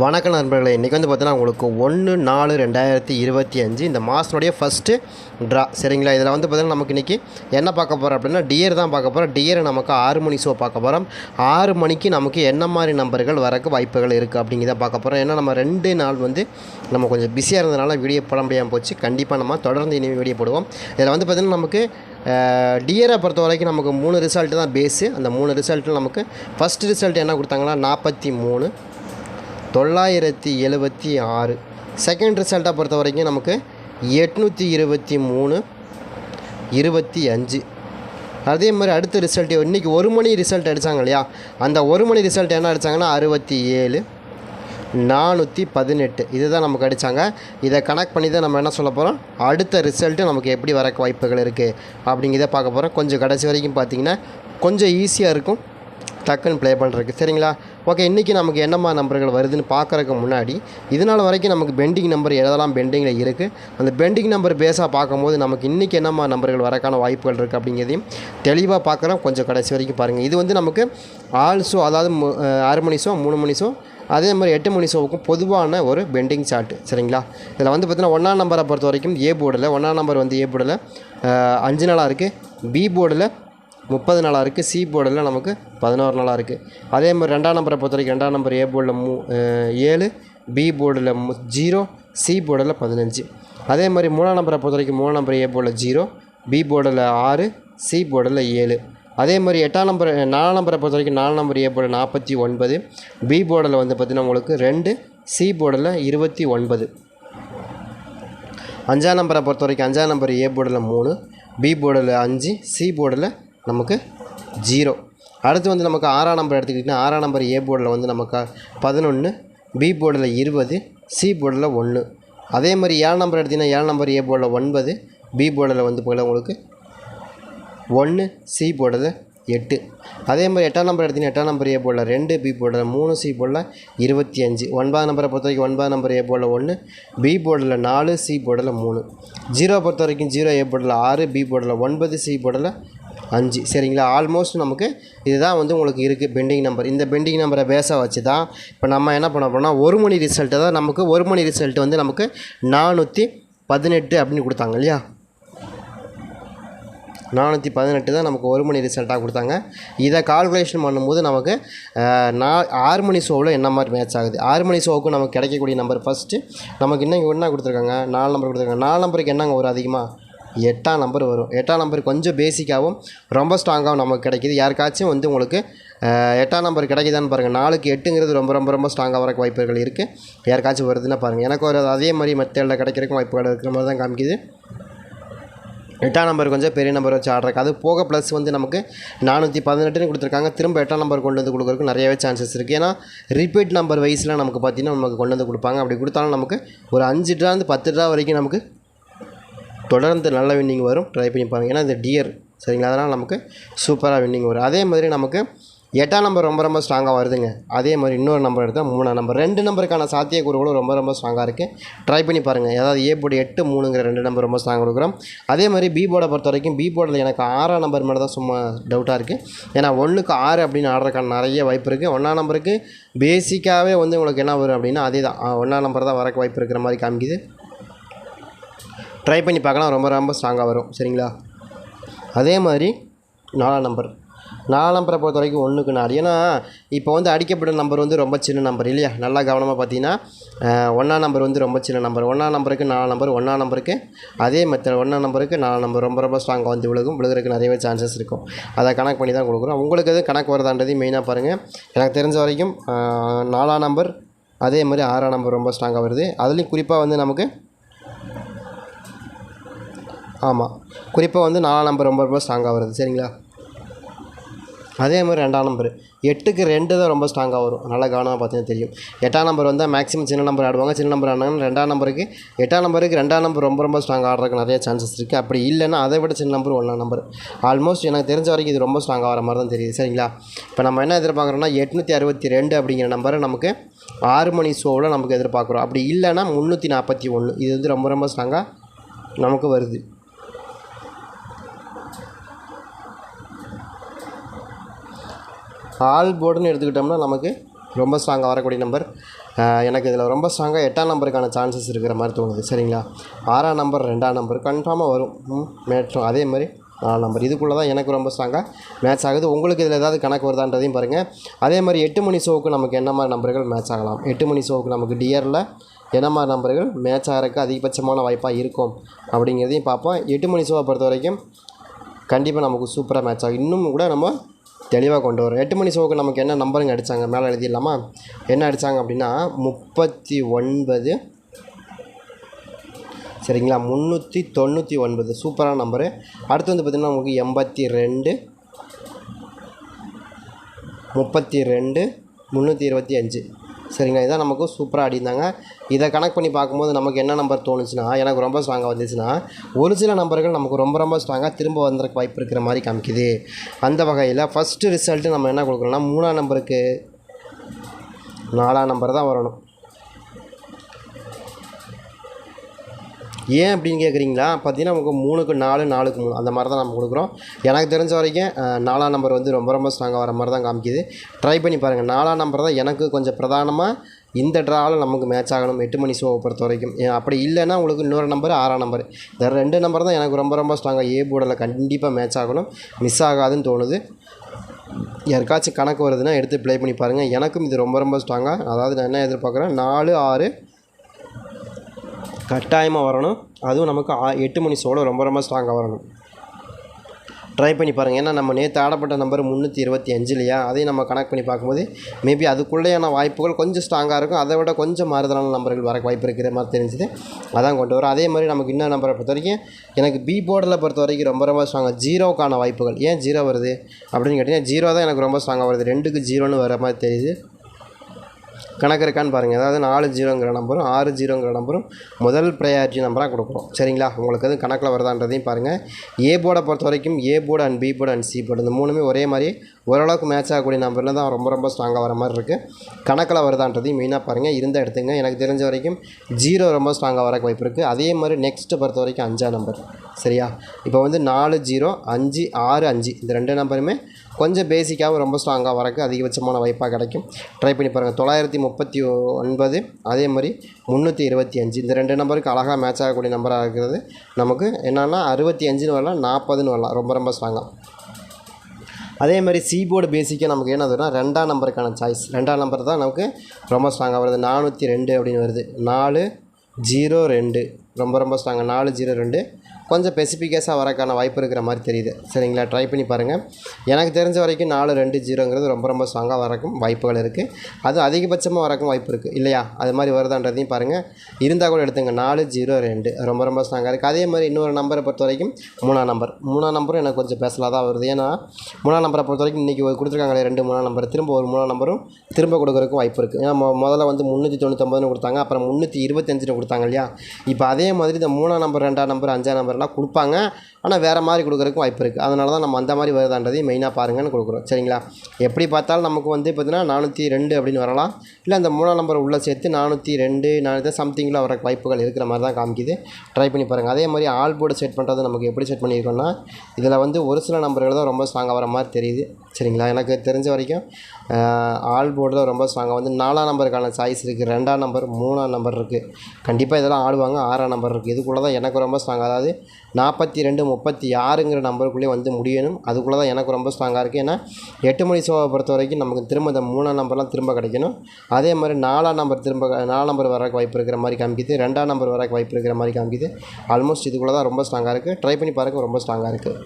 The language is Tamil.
வணக்கம் நண்பர்களே. இன்றைக்கி வந்து பார்த்தீங்கன்னா உங்களுக்கு ஒன்று நாலு ரெண்டாயிரத்தி இருபத்தி அஞ்சு இந்த மாதனுடைய ஃபஸ்ட்டு ட்ரா சரிங்களா? இதில் வந்து பார்த்தீங்கன்னா நமக்கு இன்றைக்கி என்ன பார்க்க போகிறோம் அப்படின்னா டியர் தான் பார்க்க போகிறோம் டியரை நமக்கு ஆறு மணி ஷோ பார்க்க போகிறோம் ஆறு மணிக்கு நமக்கு என்ன மாதிரி நம்பர்கள் வரக்கு வாய்ப்புகள் இருக்குது அப்படிங்கிறத பார்க்க போகிறோம் ஏன்னா நம்ம ரெண்டு நாள் வந்து நம்ம கொஞ்சம் பிஸியாக இருந்ததுனால வீடியோ போட முடியாமல் போச்சு. கண்டிப்பாக நம்ம தொடர்ந்து இனி வீடியோ போடுவோம். இதில் வந்து பார்த்திங்கன்னா நமக்கு டியரை பொறுத்த வரைக்கும் நமக்கு மூணு ரிசல்ட்டு தான் பேஸு அந்த மூணு ரிசல்ட்டில் நமக்கு ஃபஸ்ட் ரிசல்ட் என்ன கொடுத்தாங்கன்னா நாற்பத்தி மூணு தொள்ளாயிரத்தி எழுபத்தி ஆறு. செகண்ட் ரிசல்ட்டை பொறுத்த வரைக்கும் நமக்கு எட்நூற்றி இருபத்தி மூணு இருபத்தி அஞ்சு. அதே மாதிரி அடுத்த ரிசல்ட் இன்றைக்கி ஒரு மணி ரிசல்ட் அடித்தாங்க இல்லையா? அந்த ஒரு மணி ரிசல்ட் என்ன அடித்தாங்கன்னா அறுபத்தி ஏழு நானூற்றி பதினெட்டு. இதுதான் நமக்கு அடித்தாங்க இதை கனெக்ட் பண்ணி தான் நம்ம என்ன சொல்ல போகிறோம் அடுத்த ரிசல்ட்டு நமக்கு எப்படி வரக்கு வாய்ப்புகள் இருக்குது அப்படிங்கிறத பார்க்க போகிறோம் கொஞ்சம் கடைசி வரைக்கும் பார்த்தீங்கன்னா கொஞ்சம் ஈஸியாக இருக்கும். டக்குன்னு ப்ளே பண்ணுறதுக்கு சரிங்களா? ஓகே இன்றைக்கி நமக்கு என்னம்மா நம்பர்கள் வருதுன்னு பார்க்குறதுக்கு முன்னாடி இதனால் வரைக்கும் நமக்கு பெண்டிங் நம்பர் எதெல்லாம் பெண்டிங்கில் இருக்குது அந்த பெண்டிங் நம்பர் பேஸாக பார்க்கும்போது நமக்கு இன்றைக்கி என்னம்மா நம்பர்கள் வரக்கான வாய்ப்புகள் இருக்குது அப்படிங்கிறதையும் தெளிவாக பார்க்குறோம். கொஞ்சம் கடைசி வரைக்கும் பாருங்கள் இது வந்து நமக்கு ஆல்சோ அதாவது ஆறு மணி ஷோ மூணு மணி ஷோ அதே மாதிரி எட்டு மணி ஷோவுக்கும் பொதுவான ஒரு பெண்டிங் சார்ட்டு சரிங்களா? இதில் வந்து பார்த்திங்கன்னா ஒன்றாம் நம்பரை பொறுத்த வரைக்கும் ஏ போர்டில் ஒன்றாம் நம்பர் வந்து ஏ போர்டில் அஞ்சு நாளாக இருக்குது பி போர்டில் முப்பது நாளாக இருக்குது சி போர்டில் நமக்கு பதினோரு நாளாக இருக்குது அதே மாதிரி ரெண்டாம் நம்பரை பொறுத்த வரைக்கும் ரெண்டாம் நம்பர் ஏ போர்டில் மூ ஏழு பி போர்டில் மு ஜீரோ சி போர்டில் பதினஞ்சு. அதே மாதிரி மூணாம் நம்பரை பொறுத்த வரைக்கும் மூணாம் நம்பர் ஏ போர்டில் ஜீரோ பி போர்டில் ஆறு சி போர்டில் ஏழு. அதே மாதிரி எட்டாம் நம்பர் நாலாம் நம்பரை பொறுத்த வரைக்கும் நாலாம் நம்பர் ஏ போர்டில் நாற்பத்தி ஒன்பது பி போர்டில் வந்து பார்த்திங்கன்னா உங்களுக்கு ரெண்டு சி போர்டில் இருபத்தி ஒன்பது. அஞ்சாம் நம்பரை பொறுத்த வரைக்கும் அஞ்சாம் நம்பர் ஏ போர்டில் மூணு பி போர்டில் அஞ்சு சி போர்டில் நமக்கு ஜீரோ அடுத்து வந்து நமக்கு ஆறாம் நம்பர் எடுத்துக்கிட்டிங்கன்னா ஆறாம் நம்பர் ஏ போர்டில் வந்து நமக்கு பதினொன்று பி போர்டில் இருபது சி போர்டில் ஒன்று அதே மாதிரி ஏழு நம்பர் எடுத்திங்கன்னா ஏழு நம்பர் ஏ போர்டில் ஒன்பது பி போர்டில் வந்து போகல உங்களுக்கு ஒன்று சி போர்டில் எட்டு அதே மாதிரி எட்டாம் நம்பர் எடுத்தீங்கன்னா எட்டாம் நம்பர் ஏ போர்டில் ரெண்டு பி போர்டில் மூணு சி போர்டில் இருபத்தி அஞ்சு ஒன்பதாம் நம்பரை பொறுத்த வரைக்கும் ஒன்பதாம் நம்பர் ஏ போர்டில் ஒன்று பி போர்டில் நாலு சி போர்டில் மூணு ஜீரோ பொறுத்த வரைக்கும் ஜீரோ ஏ போர்டில் ஆறு பி போர்டில் ஒன்பது சி போர்டில் அஞ்சு. சரிங்களா? ஆல்மோஸ்ட் நமக்கு இதுதான் வந்து உங்களுக்கு இருக்குது பெண்டிங் நம்பர் இந்த பெண்டிங் நம்பரை பேஸாக வச்சு தான் இப்போ நம்ம என்ன பண்ண போறோம்னா ஒரு மணி ரிசல்ட்டு தான் நமக்கு ஒரு மணி ரிசல்ட் வந்து நமக்கு நானூற்றி பதினெட்டு அப்படின்னு கொடுத்தாங்க இல்லையா? நானூற்றி பதினெட்டு தான் நமக்கு ஒரு மணி ரிசல்ட்டாக கொடுத்தாங்க. இதை கால்குலேஷன் பண்ணும்போது நமக்கு நா ஆறு மணி ஷோவில் என்ன மாதிரி மேட்ச் ஆகுது? ஆறு மணி ஷோவுக்கு நமக்கு கிடைக்கக்கூடிய நம்பர் ஃபஸ்ட்டு நமக்கு இன்னும் என்ன கொடுத்துருக்காங்க? நாலு நம்பர் கொடுத்துருக்காங்க. நாலு நம்பருக்கு என்னங்க வரும் அதிகமாக எட்டாம் நம்பர் வரும். எட்டாம் நம்பர் கொஞ்சம் பேசிக்காகவும் ரொம்ப ஸ்ட்ராங்காகவும் நமக்கு கிடைக்கிது. யாருக்காச்சும் வந்து உங்களுக்கு எட்டாம் நம்பர் கிடைக்குதான்னு பாருங்கள் நாலுக்கு எட்டுங்கிறது ரொம்ப ரொம்ப ரொம்ப ஸ்ட்ராங்காக வரக்கு வாய்ப்புகள் இருக்குது யாருக்காச்சும் வருதுன்னா பாருங்கள் எனக்கு ஒரு அதே மாதிரி மெத்தேடில் கிடைக்கிறக்கும் வாய்ப்புகள் இருக்கிற மாதிரி தான் காமிக்குது. எட்டாம் நம்பர் கொஞ்சம் பெரிய நம்பர் வச்சு ஆடுறக்கு. அது போக ப்ளஸ் வந்து நமக்கு நானூற்றி பதினெட்டுன்னு கொடுத்துருக்காங்க. திரும்ப எட்டாம் நம்பர் கொண்டு வந்து கொடுக்குறதுக்கு நிறையவே சான்சஸ் இருக்குது ஏன்னா ரிப்பீட் நம்பர் வைஸில் நமக்கு பார்த்தீங்கன்னா நமக்கு கொண்டு வந்து கொடுப்பாங்க. அப்படி கொடுத்தாலும் நமக்கு ஒரு அஞ்சு ட்ராந்து பத்து ட்ரா வரைக்கும் நமக்கு தொடர்ந்து நல்ல வின்னிங் வரும். ட்ரை பண்ணி பாருங்கள் ஏன்னா இந்த டியர் சரிங்களா? அதனால் நமக்கு சூப்பராக வின்னிங் வரும். அதே மாதிரி நமக்கு எட்டாம் நம்பர் ரொம்ப ரொம்ப ஸ்ட்ராங்காக வருதுங்க. அதே மாதிரி இன்னொரு நம்பர் எடுத்தால் மூணாம் நம்பர் ரெண்டு நம்பருக்கான சாத்தியக்கூறுகளும் ரொம்ப ரொம்ப ஸ்ட்ராங்காக இருக்குது ட்ரை பண்ணி பாருங்கள் ஏதாவது ஏ போர்டு எட்டு மூணுங்கிற ரெண்டு நம்பர் ரொம்ப ஸ்ட்ராங் கொடுக்குறோம். அதே மாதிரி பி போர்டை பொறுத்த வரைக்கும் பி போர்டில் எனக்கு ஆறாம் நம்பர் மேலே தான் சும்மா டவுட்டாக இருக்குது ஏன்னா ஒன்றுக்கு ஆறு அப்படின்னு ஆடுறதுக்கான நிறைய வாய்ப்பு இருக்குது ஒன்றாம் நம்பருக்கு பேசிக்காகவே வந்து உங்களுக்கு என்ன வரும் அப்படின்னா அதே தான் ஒன்றாம் நம்பர் தான் வரக்கு வாய்ப்பு இருக்கிற மாதிரி காமிக்குது. ட்ரை பண்ணி பார்க்கலாம். ரொம்ப ரொம்ப ஸ்ட்ராங்காக வரும். சரிங்களா? அதே மாதிரி நாலாம் நம்பர் நாலாம் நம்பரை பொறுத்த வரைக்கும் ஒன்றுக்கு நாலு ஏன்னா இப்போ வந்து அடிக்கப்படும் நம்பர் வந்து ரொம்ப சின்ன நம்பர் இல்லையா? நல்லா கவனமாக பார்த்தீங்கன்னா ஒன்றாம் நம்பர் வந்து ரொம்ப சின்ன நம்பர் ஒன்றாம் நம்பருக்கு நாலு நம்பர் ஒன்றாம் நம்பருக்கு அதே மெத்தட் ஒன்றாம் நம்பருக்கு நாலு நம்பர் ரொம்ப ரொம்ப ஸ்ட்ராங்காக வந்து விழுகும். விழுகிறதுக்கு நிறையவே சான்சஸ் இருக்கும். அதை கணக்கு பண்ணி தான் கொடுக்குறோம். உங்களுக்கு எது கணக்கு வருதான்றதையும் மெயினாக பாருங்கள் எனக்கு தெரிஞ்ச வரைக்கும் நாலாம் நம்பர் அதே மாதிரி ஆறாம் நம்பர் ரொம்ப ஸ்ட்ராங்காக வருது. அதுலேயும் குறிப்பாக வந்து நமக்கு ஆமாம் குறிப்பாக வந்து நாலாம் நம்பர் ரொம்ப ரொம்ப ஸ்ட்ராங்காக வருது. சரிங்களா? அதே மாதிரி ரெண்டாம் நம்பர் எட்டுக்கு ரெண்டு தான் ரொம்ப ஸ்ட்ராங்காக வரும். நல்லா கவனமாக பார்த்தீங்கன்னா தெரியும். எட்டாம் நம்பர் வந்தால் மேக்ஸிமம் சின்ன நம்பர் ஆடுவாங்க. சின்ன நம்பர் ஆடினாங்கன்னா ரெண்டாம் நம்பருக்கு எட்டாம் நம்பருக்கு ரெண்டாம் நம்பர் ரொம்ப ரொம்ப ஸ்ட்ராங்காக ஆடுறதுக்கு நிறைய சான்சஸ் இருக்குது அப்படி இல்லைன்னா அதை விட சின்ன நம்பர் ஒன்றாம் நம்பர் ஆல்மோஸ்ட் எனக்கு தெரிஞ்ச வரைக்கும் இது ரொம்ப ஸ்ட்ராங்காக வர மாதிரி தான் தெரியுது. சரிங்களா? இப்போ நம்ம என்ன எதிர்பார்க்குறோம்னா எட்நூற்றி அறுபத்தி ரெண்டு அப்படிங்கிற நம்பரை நமக்கு ஆறு மணி ஷோவில் நமக்கு எதிர்பார்க்குறோம். அப்படி இல்லைன்னா முந்நூற்றி நாற்பத்தி ஒன்று இது வந்து ரொம்ப ரொம்ப ஸ்ட்ராங்காக நமக்கு வருது. ஆல் போர்டுன்னு எடுத்துக்கிட்டோம்னா நமக்கு ரொம்ப ஸ்ட்ராங்காக வரக்கூடிய நம்பர் எனக்கு இதில் ரொம்ப ஸ்ட்ராங்காக எட்டாம் நம்பருக்கான சான்சஸ் இருக்கிற மாதிரி தோணுது. சரிங்களா? ஆறாம் நம்பர் ரெண்டாம் நம்பர் கன்ஃபார்மாக வரும். ம், மேட்ரும் அதே மாதிரி நாலு நம்பர் இதுக்குள்ளே தான் எனக்கு ரொம்ப ஸ்ட்ராங்காக மேட்ச் ஆகுது. உங்களுக்கு இதில் ஏதாவது கணக்கு வருதான்றதையும் பாருங்கள் அதே மாதிரி எட்டு மணி ஷோவுக்கு நமக்கு என்ன மாதிரி நம்பர்கள் மேட்ச் ஆகலாம்? எட்டு மணி ஷோவுக்கு நமக்கு டியரில் என்ன மாதிரி நம்பர்கள் மேட்ச் ஆகிறதுக்கு அதிகபட்சமான வாய்ப்பாக இருக்கும்? அப்படிங்கிறதையும் பார்ப்போம். எட்டு மணி ஷோவை பொறுத்த வரைக்கும் கண்டிப்பாக நமக்கு சூப்பராக மேட்ச் ஆகும். இன்னும் கூட நம்ம தெளிவாக கொண்டு வரும். எட்டு மணி ஷோவுக்கு நமக்கு என்ன நம்பருங்க அடித்தாங்க மேலே எழுதிடலாமா? என்ன அடித்தாங்க அப்படின்னா முப்பத்தி ஒன்பது. சரிங்களா? முந்நூற்றி தொண்ணூற்றி ஒன்பது. சூப்பரான நம்பரு அடுத்து வந்து பார்த்திங்கன்னா நமக்கு எண்பத்தி ரெண்டு. முப்பத்தி ரெண்டு. முந்நூற்றி இருபத்தி அஞ்சு. சரிங்களா? இதான் நமக்கு சூப்பராக அடிந்தாங்க. இதை கனெக்ட் பண்ணி பார்க்கும்போது நமக்கு என்ன நம்பர் தோணுச்சுன்னா எனக்கு ரொம்ப ஸ்ட்ராங்காக வந்துச்சுன்னா ஒரு சில நம்பர்கள் நமக்கு ரொம்ப ரொம்ப ஸ்ட்ராங்காக திரும்ப வந்துறதுக்கு வாய்ப்பு இருக்கிற மாதிரி காமிக்குது. அந்த வகையில் ஃபஸ்ட்டு ரிசல்ட்டு நம்ம என்ன கொடுக்குறோம்னா மூணாம் நம்பருக்கு நாலாம் நம்பர் தான் வரணும். ஏன் அப்படின்னு கேட்குறீங்களா பார்த்தீங்கன்னா நமக்கு மூணுக்கு நாலு நாலுக்கு மூணு அந்த மாதிரி தான் நம்ம கொடுக்குறோம். எனக்கு தெரிஞ்ச வரைக்கும் நாலாம் நம்பர் வந்து ரொம்ப ரொம்ப ஸ்ட்ராங்காக வர மாதிரி தான் காமிக்குது. ட்ரை பண்ணி பாருங்கள் நாலாம் நம்பர் தான் எனக்கு கொஞ்சம் பிரதானமாக இந்த ட்ராவில் நமக்கு மேட்ச் ஆகணும். எட்டு மணி ஷோவை பொறுத்த வரைக்கும். அப்படி இல்லைன்னா உங்களுக்கு இன்னொரு நம்பர் ஆறாம் நம்பர் இந்த ரெண்டு நம்பர் தான் எனக்கு ரொம்ப ரொம்ப ஸ்ட்ராங்காக ஏ போர்டில் கண்டிப்பாக மேட்ச் ஆகணும். மிஸ் ஆகாதுன்னு தோணுது. யாருக்காச்சும் கணக்கு வருதுன்னா எடுத்து ப்ளே பண்ணி பாருங்கள் எனக்கும் இது ரொம்ப ரொம்ப ஸ்ட்ராங்காக அதாவது நான் என்ன எதிர்பார்க்குறேன்? நாலு ஆறு கட்டாயமாக வரணும். அதுவும் நமக்கு ஆ- எட்டு மணி சோளம் ரொம்ப ரொம்ப ஸ்ட்ராங்காக வரணும். ட்ரை பண்ணி பாருங்கள் ஏன்னா நம்ம நேற்று ஆடப்பட்ட நம்பர் முந்நூற்றி இருபத்தி அஞ்சு இல்லையா? அதையும் நம்ம கனெக்ட் பண்ணி பார்க்கும்போது மேபி அதுக்குள்ளேயான வாய்ப்புகள் கொஞ்சம் ஸ்ட்ராங்காக இருக்கும். அதை விட கொஞ்சம் மாறுதலான நம்பர்கள் வர வாய்ப்பு இருக்கிற மாதிரி தெரிஞ்சுது. அதான் கொண்டு வரும். அதே மாதிரி நமக்கு இன்னும் நம்பரை பொறுத்த வரைக்கும் எனக்கு பி போர்டில் பொறுத்த வரைக்கும் ரொம்ப ரொம்ப ஸ்ட்ராங்காக ஜீரோக்கான வாய்ப்புகள். ஏன் ஜீரோ வருது? அப்படின்னு கேட்டிங்கன்னா ஜீரோ தான் எனக்கு ரொம்ப ஸ்ட்ராங்காக வருது. ரெண்டுக்கு ஜீரோன்னு வர மாதிரி தெரியுது. கணக்கு இருக்கான்னு பாருங்கள் அதாவது நாலு ஜீரோங்கிற நம்பரும் ஆறு ஜீரோங்கிற நம்பரும் முதல் ப்ரையாரிட்டி நம்பராக கொடுக்குறோம். சரிங்களா? உங்களுக்கு அது கணக்கில் வருதான்றதையும் பாருங்கள் ஏ போர்டை பொறுத்த வரைக்கும் A board and B board and C board இந்த மூணுமே ஒரே மாதிரி ஓரளவுக்கு மேட்ச் ஆகக்கூடிய நம்பரில் தான் ரொம்ப ரொம்ப ஸ்ட்ராங்காக வர மாதிரி இருக்குது கணக்கில் வருதான்றதையும் மெயினாக பாருங்கள் இருந்த எடுத்துங்க. எனக்கு தெரிஞ்ச வரைக்கும் ஜீரோ ரொம்ப ஸ்ட்ராங்காக வர வாய்ப்பு இருக்குது அதே மாதிரி நெக்ஸ்ட்டு பொறுத்த வரைக்கும் அஞ்சா நம்பர் சரியா? இப்போ வந்து நாலு ஜீரோ அஞ்சு ஆறு அஞ்சு. இந்த ரெண்டு நம்பருமே கொஞ்சம் பேசிக்காகவும் ரொம்ப ஸ்ட்ராங்காக வரக்கு அதிகபட்சமான வாய்ப்பாக கிடைக்கும். ட்ரை பண்ணி பாருங்கள் தொள்ளாயிரத்தி முப்பத்தி ஒன்பது அதே மாதிரி முந்நூற்றி இருபத்தி அஞ்சு. இந்த ரெண்டு நம்பருக்கு அழகாக மேட்ச் ஆகக்கூடிய நம்பராக இருக்கிறது. நமக்கு என்னென்னா அறுபத்தி அஞ்சுன்னு வரலாம் நாற்பதுன்னு வரலாம். ரொம்ப ரொம்ப ஸ்ட்ராங்காக அதே மாதிரி சீபோர்டு பேசிக்காக நமக்கு என்ன வருதுன்னா ரெண்டாம் நம்பருக்கான சாய்ஸ் ரெண்டாம் நம்பர் தான் நமக்கு ரொம்ப ஸ்ட்ராங்காக வருது. நானூற்றி ரெண்டு அப்படின்னு வருது. நாலு ஜீரோ ரெண்டு. ரொம்ப ரொம்ப ஸ்ட்ராங்காக நாலு ஜீரோ ரெண்டு. கொஞ்சம் ஸ்பெசிஃபிகேஷாக வரக்கான வாய்ப்பு இருக்கிற மாதிரி தெரியுது. சரிங்களா? ட்ரை பண்ணி பாருங்கள் எனக்கு தெரிஞ்ச வரைக்கும் நாலு ரெண்டு ஜீரோங்கிறது ரொம்ப ரொம்ப ஸ்ட்ராங்காக வரக்கும் வாய்ப்புகள் இருக்குது அது அதிகபட்சமாக வரக்கும் வாய்ப்பு இருக்குது இல்லையா? அது மாதிரி வருதான்றதையும் பாருங்கள் இருந்தால் கூட எடுத்துங்க. நாலு ஜீரோ ரெண்டு. ரொம்ப ரொம்ப ஸ்ட்ராங்காக இருக்குது அதே மாதிரி இன்னொரு நம்பரை பொறுத்த வரைக்கும் மூணாம் நம்பர் மூணாம் நம்பரும் எனக்கு கொஞ்சம் பேசலாக தான் வருது. ஏன்னா மூணாம் நம்பரை பொறுத்த வரைக்கும் இன்றைக்கி கொடுத்துருக்காங்களே ரெண்டு மூணாம் நம்பர் திரும்ப ஒரு மூணாம் நம்பரும் திரும்ப கொடுக்குறதுக்கும் வாய்ப்பு இருக்குது ஏன்னா மொ- முதல்ல வந்து முந்நூற்றி தொண்ணூத்தொம்பதுன்னு கொடுத்தாங்க. அப்புறம் முந்நூற்றி இருபத்தஞ்சுன்னு கொடுத்தாங்க இல்லையா? இப்போ அதே மாதிரி இந்த மூணாம் நம்பர் ரெண்டாம் நம்பர் அஞ்சாம் நல்லா கொடுப்பாங்க. ஆனால் வேறு மாதிரி கொடுக்குறதுக்கும் வாய்ப்பு இருக்குது அதனால தான் நம்ம அந்த மாதிரி வருதான்றதையும் மெயினாக பாருங்கன்னு கொடுக்குறோம். சரிங்களா? எப்படி பார்த்தாலும் நமக்கு வந்து பார்த்திங்கன்னா நானூற்றி ரெண்டு அப்படின்னு வரலாம். இல்லை அந்த மூணாம் நம்பர் உள்ளே சேர்த்து நானூற்றி ரெண்டு நானூற்றி சம்திங்கில் வர வாய்ப்புகள் இருக்கிற மாதிரி தான் காமிக்குது. ட்ரை பண்ணி பாருங்கள் அதே மாதிரி ஆல் போர்டு செட் பண்ணுறது நமக்கு எப்படி செட் பண்ணியிருக்கோன்னா இதில் வந்து ஒரு சில நம்பர்கள் தான் ரொம்ப ஸ்ட்ராங்காக வர மாதிரி தெரியுது. சரிங்களா? எனக்கு தெரிஞ்ச வரைக்கும் ஆல் போர்டில் ரொம்ப ஸ்ட்ராங்காக வந்து நாலாம் நம்பருக்கான சாய்ஸ் இருக்குது ரெண்டாம் நம்பர் மூணாம் நம்பர் இருக்குது கண்டிப்பாக இதெல்லாம் ஆடுவாங்க. ஆறாம் நம்பர் இருக்குது இதுக்குள்ளே தான் எனக்கு ரொம்ப ஸ்ட்ராங் அதாவது நாற்பத்தி ரெண்டு முப்பத்தி ஆறுங்கிற நம்பருக்குள்ளேயே வந்து முடியணும். அதுக்குள்ளே தான் எனக்கு ரொம்ப ஸ்ட்ராங்காக இருக்குது ஏன்னா எட்டு மணி சோவை பொறுத்த வரைக்கும் நமக்கு திரும்ப இந்த மூணாம் நம்பர்லாம் திரும்ப கிடைக்கணும். அதே மாதிரி நாலாம் நம்பர் திரும்ப நாலாம் நம்பர் வரக்கு வாய்ப்பு இருக்கிற மாதிரி காமிக்குது. ரெண்டாம் நம்பர் வரக்கு வாய்ப்பு இருக்கிற மாதிரி காமிக்குது. ஆல்மோஸ்ட் இதுக்குள்ளே தான் ரொம்ப ஸ்ட்ராங்காக இருக்குது ட்ரை பண்ணி பாருங்க ரொம்ப ஸ்ட்ராங்காக இருக்குது